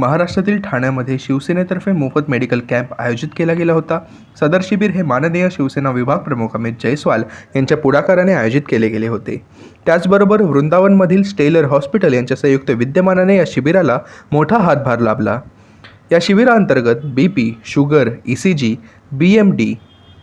महाराष्ट्रातील ठाण्यामध्ये शिवसेनेतर्फे मोफत मेडिकल कॅम्प आयोजित केला गेला होता. सदर शिबिर हे माननीय शिवसेना विभाग प्रमुख अमित जयस्वाल यांच्या पुढाकाराने आयोजित केले गेले होते. त्याचबरोबर वृंदावनमधील स्टेलर हॉस्पिटल यांच्या संयुक्त विद्यमानाने या शिबिराला मोठा हातभार लाभला. या शिबिराअंतर्गत B P sugar E C G B M D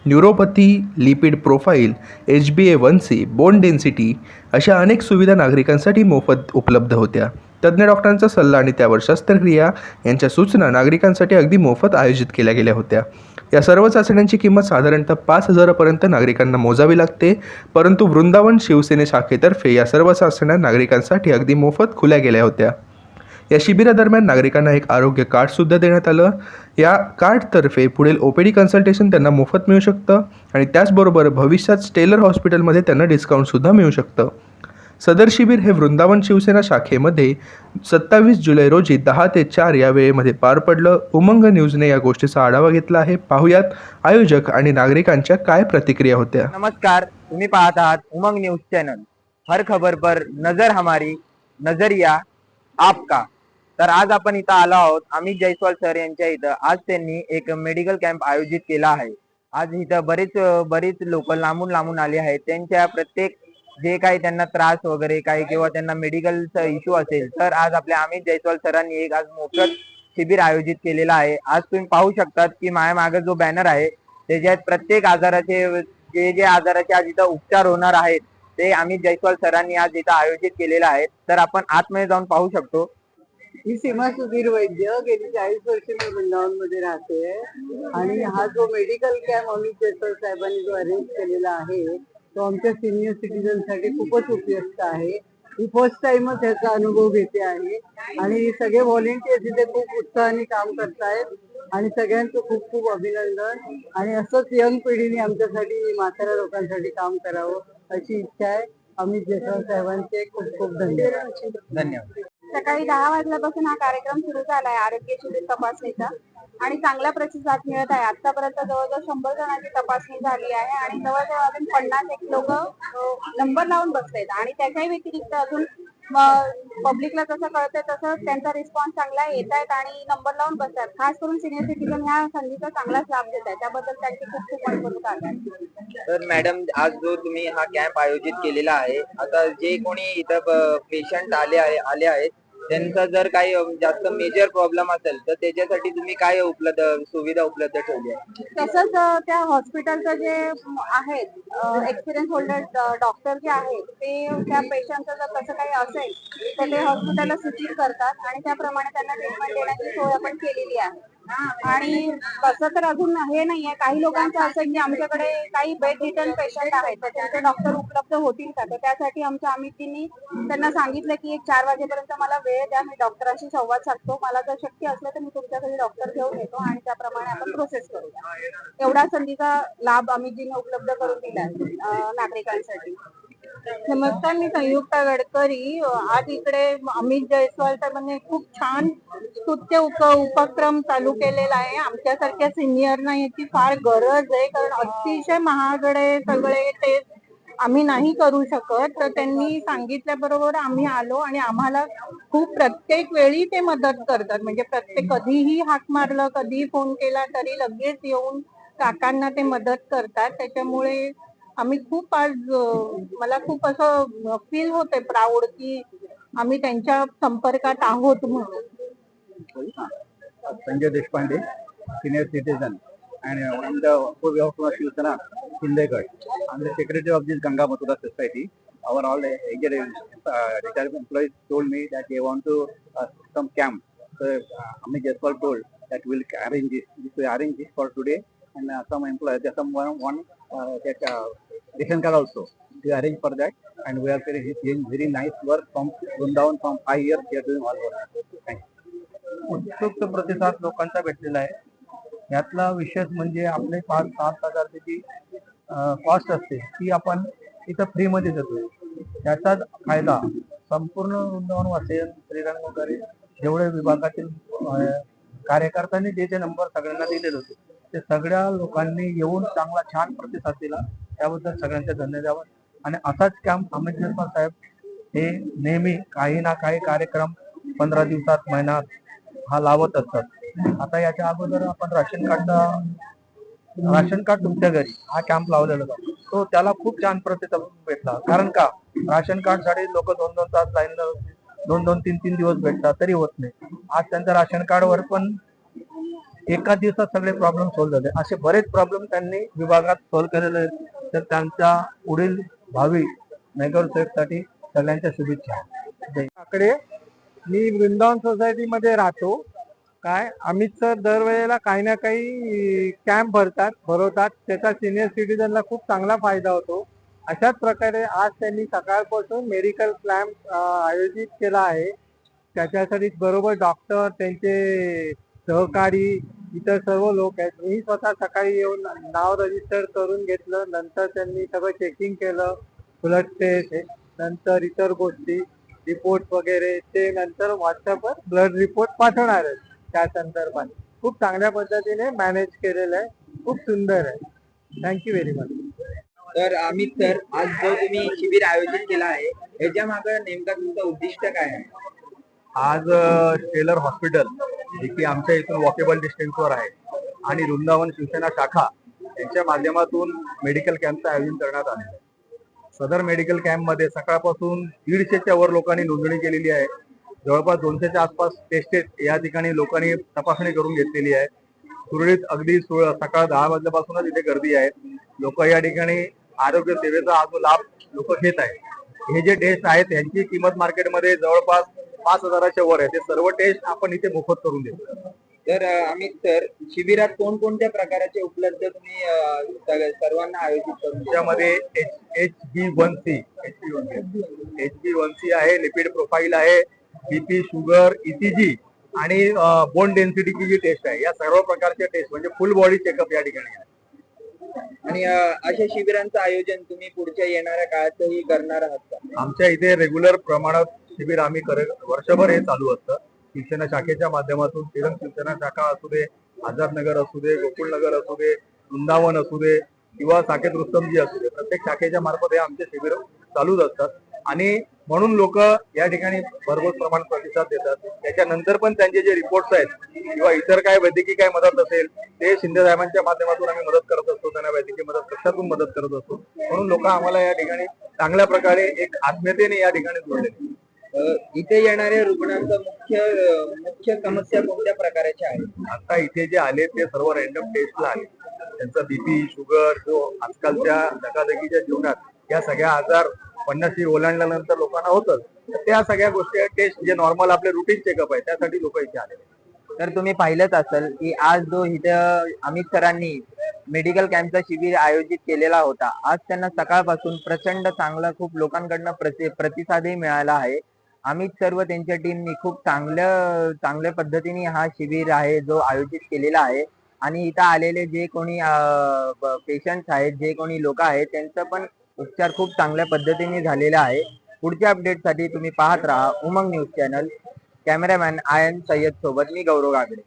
neuropathy lipid profile H B A one C bone density अशा अनेक सुविधा नागरिकांसाठी मोफत उपलब्ध होत्या. तज्ज्ञ डॉक्टरांचा सल्ला आणि त्यावर शस्त्रक्रिया यांच्या सूचना नागरिकांसाठी अगदी मोफत आयोजित केल्या गेल्या होत्या. या सर्व चाचण्यांची किंमत साधारणतः पाच हजारापर्यंत नागरिकांना मोजावी लागते परंतु वृंदावन शिवसेने शाखेतर्फे या सर्व चाचण्या नागरिकांसाठी अगदी मोफत खुल्या गेल्या होत्या. या शिबिरादरम्यान नागरिकांना एक आरोग्य कार्डसुद्धा देण्यात आलं. या कार्डतर्फे पुढील ओ पी डी कन्सल्टेशन त्यांना मोफत मिळू शकतं आणि त्याचबरोबर भविष्यात स्टेलर हॉस्पिटलमध्ये त्यांना डिस्काउंटसुद्धा मिळू शकतं. सदर शिबिर हे वृंदावन शिवसेना शाखेमध्ये सत्तावीस जुलै रोजी दहा ते चार या वेळेमध्ये पार पडलं. उमंग न्यूजने या गोष्टीचा आढावा घेतला आहे. पाहुयात आयोजक आणि नागरिकांच्या काय प्रतिक्रिया होत्या? नमस्कार तुम्ही पाहत आहात उमंग न्यूज चॅनल. हर खबर पर नजर हमारी नजरिया आपका. तर आज आपण इथं आलो आहोत. अमित जयस्वाल सर यांच्या इथं. आज त्यांनी एक मेडिकल कॅम्प आयोजित केला आहे. आज इथं बरेच बरीच लोक लांबून लांबून आले आहेत. त्यांच्या प्रत्येक जे काही त्यांना त्रास वगैरे काही किंवा त्यांना मेडिकलचा इश्यू असेल तर आज आपल्या अमित जयस्वाल सरांनी एक आज मोफत शिबिर आयोजित केलेला आहे. आज तुम्ही पाहू शकतात की माझ्या मागे जो बॅनर आहे त्याच्यात प्रत्येक आजाराचे जे जे आजाराचे आज इथं उपचार होणार आहेत ते अमित जयस्वाल सरांनी आज इथं आयोजित केलेलं आहे. तर आपण आतमध्ये जाऊन पाहू शकतो. मी सीमा सुधीर वैद्य गेली चाळीस वर्ष मी वृंदावनमध्ये राहते. आणि हा जो मेडिकल कॅम्प अमित जयस्वाल साहेबांनी जो अरेंज केलेला आहे तो आमच्या सिनियर सिटीजनसाठी खूपच उपयुक्त आहे. मी फर्स्ट टाइमच याचा अनुभव घेते आहे. आणि सगळे व्हॉलेंटियर्स इथे खूप उत्साहाने काम करतायत आणि सगळ्यांचं खूप खूप अभिनंदन. आणि असंच यंग पिढीने आमच्यासाठी म्हाताऱ्या लोकांसाठी काम करावं अशी इच्छा आहे. अमित जयस्वाल साहेबांचे खूप खूप धन्यवाद. धन्यवाद. सकाळी दहा वाजल्यापासून हा कार्यक्रम सुरू झाला आहे आरोग्य शिबिर तपासणीचा. आणि चांगला प्रतिसाद मिळत आहे. आतापर्यंत जवळजवळ शंभर जणांची तपासणी झाली आहे आणि जवळजवळ अजून पन्नास एक लोक नंबर लावून बसलेत. आणि त्याच्याही व्यतिरिक्त अजून पब्लिकला जसं कळतंय तसं त्यांचा रिस्पॉन्स चांगला येत आहेत आणि नंबर लावून बसतात. खास करून सिनियर सिटीजन ह्या संधीचा चांगलाच लाभ घेत आहे त्याबद्दल त्यांचे खूप खूप मनपूर्वक आभार. तर मॅडम आज जो तुम्ही हा कॅम्प आयोजित केलेला आहे आता जे कोणी इथं पेशंट आले आहे आले आहेत त्यांचा जर काही जास्त मेजर प्रॉब्लेम असेल तर त्याच्यासाठी तुम्ही काय उपलब्ध सुविधा उपलब्ध ठेवली आहे तसंच त्या हॉस्पिटलचं जे आहेत एक्सपिरियन्स होल्डर डॉक्टर जे आहेत ते त्या पेशंटचं जर कसं काही असेल तर ते हॉस्पिटलला सूचित करतात आणि त्याप्रमाणे त्यांना ट्रीटमेंट देण्याची सोय आपण केलेली आहे. आणि तसं तर अजून हे नाहीये. काही लोकांचं असं की आमच्याकडे काही बेड रिटर्न पेशंट आहेत. तर त्यांचे डॉक्टर उपलब्ध होतील का? तर त्यासाठी आमच्या अमितजींनी त्यांना सांगितलं की एक चार वाजेपर्यंत मला वेळ द्या. मी डॉक्टरांशी संवाद साधतो. मला जर शक्य असलं तर मी तुमच्याकडे डॉक्टर घेऊन येतो आणि त्याप्रमाणे आपण प्रोसेस करूया एवढा संधीचा लाभ अमितजीने उपलब्ध करून दिला नागरिकांसाठी. नमस्कार मी संयुक्ता गडकरी आज इकडे अमित जयस्वाल साहेबांनी म्हणजे खूप छान स्तुत्य उप उपक्रम चालू केलेला आहे. आमच्यासारख्या सिनियरना याची फार गरज आहे कारण अतिशय महागडे सगळे ते आम्ही नाही करू शकत. तर त्यांनी सांगितल्याबरोबर आम्ही आलो आणि आम्हाला खूप प्रत्येक वेळी ते मदत करतात. म्हणजे प्रत्येक कधीही हाक मारलं कधी फोन केला तरी लगेच येऊन काकांना ते मदत करतात. त्याच्यामुळे आम्ही खूप आज मला खूप असं फील होतंय प्राऊड की आम्ही त्यांच्या संपर्कात आहोत म्हणून. संजय देशपांडे सिनियर सिटीजन आणि शिवसेना शिंदेगड. आमचे secretary of this Ganga Mathura society our all retired employees told me that you want to some camp आम्ही Jaswal told that will arrange this arrange this for today and some employ some one त्याच्या ration card also. We arrange for that, and we are very, doing very nice work from Vrindavan from five years. They are doing all work. Thank you. उत्स्फूर्त प्रतिसाद लोकांचा भेटलेला आहे यातला विशेष म्हणजे आपले पाच सात हजारची जी कॉस्ट असते ती आपण इथं फ्रीमध्ये देतो त्याचाच फायदा संपूर्ण वृंदावन वासेल श्रीरंग वगैरे जेवढे विभागातील कार्यकर्त्यांनी जे जे नंबर सगळ्यांना दिलेले होते ते सगळ्या लोकांनी येऊन चांगला छान प्रतिसाद दिला त्याबद्दल सगळ्यांचे धन्यवाद. आणि असाच कॅम्प अमित साहेब हे नेहमी काही ना काही कार्यक्रम पंधरा दिवसात महिन्यात हा लावत असतात. आता याच्या अगोदर आपण राशन कार्डचा राशन कार्ड तुमच्या घरी हा कॅम्प लावलेला होता. तो त्याला खूप छान प्रतिसाद भेटला. कारण का? राशन कार्डसाठी लोक दोन दोन तास लाईन दोन दोन तीन तीन दिवस भेटतात तरी होत नाही. आज त्यांच्या राशन कार्डवर पण एका दिवसात सगळे प्रॉब्लेम सोल्व झाले. असे बरेच प्रॉब्लेम त्यांनी विभागात सोल्व केलेले आहेत. तर त्यांच्या पुढील भावी नगरसेवकसाठी सगळ्यांच्या शुभेच्छा. आकडे. मी वृंदावन सोसायटीमध्ये राहतो. काय? अमित सर दरवेळेला काही ना काही कॅम्प भरतात भरवतात. त्याचा सिनियर सिटीजनला खूप चांगला फायदा होतो. अशाच प्रकारे आज त्यांनी सकाळपासून मेडिकल कॅम्प आयोजित केला आहे. त्याच्यासाठी बरोबर डॉक्टर त्यांचे सहकारी इतर सर्व लोक आहेत. मी स्वतः सकाळी येऊन नाव रजिस्टर करून घेतलं. नंतर त्यांनी सगळं चेकिंग केलं. ब्लड टेस्ट नंतर इतर गोष्टी रिपोर्ट वगैरे ते नंतर व्हॉट्सअपवर ब्लड रिपोर्ट पाठवणार आहेत. त्या संदर्भात. खूप चांगल्या पद्धतीने मॅनेज केलेलं आहे. खूप सुंदर आहे. थँक्यू व्हेरी मच तर अमित सर आज जो तुम्ही शिबिर आयोजित केला आहे याच्या मागे नेमका तुमचं उद्दिष्ट काय आहे? आज टेलर हॉस्पिटल जी की आमच्या इथून वॉकेबल डिस्टन्सवर आहे. आणि वृंदावन शिवसेना शाखा यांच्या माध्यमातून मेडिकल कॅम्पचं आयोजन करण्यात आले सदर मेडिकल कॅम्पमध्ये सकाळपासून दीडशेच्या वर लोकांनी नोंदणी केलेली आहे. जवळपास दोनशेच्या आसपास टेस्टेड या ठिकाणी लोकांनी तपासणी करून घेतलेली आहे. सुरळीत अगदी सु- सकाळ दहा वाजल्यापासूनच इथे गर्दी आहे. लोक या ठिकाणी आरोग्य सेवेचा हा जो लाभ लोक घेत आहेत. हे जे टेस्ट आहेत यांची किंमत मार्केटमध्ये जवळपास पाच हजाराच्या वर आहे. ते सर्व टेस्ट आपण इथे मोफत करून देतो. तर अमित सर शिबिरात कोणकोणत्या प्रकाराचे उपलब्ध तुम्ही सर्वांना आयोजित देता? त्यामध्ये H B one C H B one C H B one C आहे लिपिड प्रोफाईल आहे बीपी शुगर इसीजी आणि बोन डेन्सिटीची जी टेस्ट आहे या सर्व प्रकारच्या टेस्ट म्हणजे फुल बॉडी चेकअप या ठिकाणी आहे. आणि अशा शिबिरांचं आयोजन तुम्ही पुढच्या येणाऱ्या काळातही करणार आहात आमच्या इथे रेग्युलर प्रमाणात शिबिर आम्ही करे वर्षभर हे चालू असतं. शिक्षण शाखेच्या माध्यमातून श्रीरंग शिक्षण शाखा असू दे आझादनगर असू दे गोकुळनगर असू दे वृंदावन असू दे किंवा साकेत रुस्तमजी असू दे प्रत्येक शाखेच्या मार्फत हे आमचे शिबिर चालूच असतात. आणि म्हणून लोक या ठिकाणी भरघोस प्रमाणात प्रतिसाद देतात. त्याच्यानंतर पण त्यांचे जे रिपोर्ट्स आहेत किंवा इतर काय वैद्यकीय काय मदत असेल ते शिंदे साहेबांच्या माध्यमातून आम्ही मदत करत असतो त्यांना वैद्यकीय मदत कक्षातून मदत करत असतो. म्हणून लोक आम्हाला या ठिकाणी चांगल्या प्रकारे एक आत्मीयतेने या ठिकाणी जोडले इथे येणाऱ्या रुग्णांचं मुख्य मुख्य समस्या कोणत्या प्रकाराच्या आहेत आता इथे जे आले ते सर्व रॅन्डम टेस्टला आले. त्यांचा बीपी शुगर जो आजकालच्या धकाधकीच्या जीवनात या सगळ्या आजार पन्नाशी ओलांडल्यानंतर लोकांना होतं तर त्या सगळ्या गोष्टी टेस्ट जे नॉर्मल आपले रुटीन चेकअप आहे त्यासाठी लोक इथे आले तर तुम्ही पाहिलंच असेल की आज जो इथं अमित सरांनी मेडिकल कॅम्पचा शिबिर आयोजित केलेला होता आज त्यांना सकाळपासून प्रचंड चांगला खूप लोकांकडनं प्रति प्रतिसादही मिळाला आहे. अमित सर्व त्यांच्या टीमनी खूप चांगल्या चांगल्या पद्धतीने हा शिबिर आहे जो आयोजित केलेला आहे. आणि इथं आलेले जे कोणी पेशंट्स आहेत जे कोणी लोक आहेत त्यांचं पण उपचार खूप चांगल्या पद्धतीने झालेला आहे. पुढच्या अपडेटसाठी तुम्ही पाहत राहा Umang news channel cameraman I N Sayyad सोबत. मी गौरव गागडे.